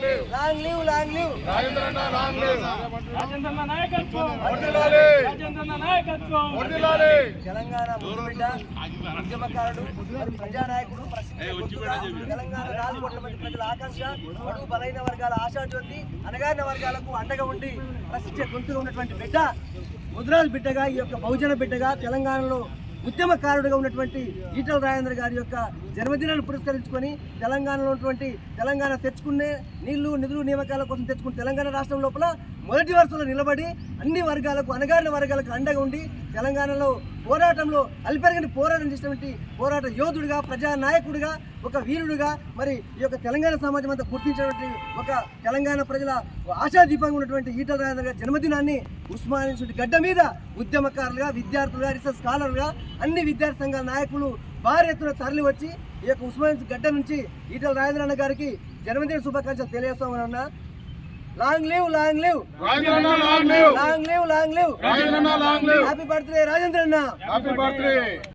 రాజేంద్రన్న long live రాజేంద్రన్న నాయకత్వం. వర్ధిల్లాలి రాజేంద్రన్న నాయకత్వం. వర్ధిల్లాలి తెలంగాణ ముద్దుబిడ్డ ఉద్యమకారుడు ప్రసిద్ధ గుర్తుగా తెలంగాణ నాలుగు కోట్ల మంది ప్రజల ఆకాంక్ష బడుగు బలైన వర్గాల ఆశాజ్యోతి అనగారిన వర్గాలకు అండగా ఉండి ప్రసిద్ధ గొంతుగా ఉన్నటువంటి బిడ్డ ముద్రాజ్ బిడ్డగా ఈ యొక్క బహుజన బిడ్డగా తెలంగాణలో ఉద్యమకారుడిగా ఉన్నటువంటి ఈటల రాజేంద్ర గారి యొక్క జన్మదినాన్ని పురస్కరించుకొని తెలంగాణలో ఉన్నటువంటి తెలంగాణ తెచ్చుకునే నీళ్ళు నిధులు నియామకాల కోసం తెచ్చుకున్న తెలంగాణ రాష్ట్రం లోపల మొదటి వరుసలో నిలబడి అన్ని వర్గాలకు అనగారిన వర్గాలకు అండగా ఉండి తెలంగాణలో పోరాటంలో అల్పెరగని పోరాటం చేసినటువంటి పోరాట యోధుడిగా ప్రజా నాయకుడిగా ఒక వీరుడిగా మరి ఈ యొక్క తెలంగాణ సమాజం అంతా గుర్తించినటువంటి ఒక తెలంగాణ ప్రజల ఆశాదీపంగా ఉన్నటువంటి ఈటల రాజేంద్ర జన్మదినాన్ని ఉస్మానియా గడ్డ మీద ఉద్యమకారులుగా విద్యార్థులుగా రీసెర్చ్ స్కాలర్గా అన్ని విద్యార్థి సంఘాల నాయకులు భారీ ఎత్తున తరలి వచ్చి ఈ యొక్క ఉస్మానియా గడ్డ నుంచి ఈటల రాజేంద్ర గారికి జన్మదిన శుభాకాంక్షలు తెలియజేస్తామని అన్న long live long live long live long live happy birthday Rajendra అన్న. Happy birthday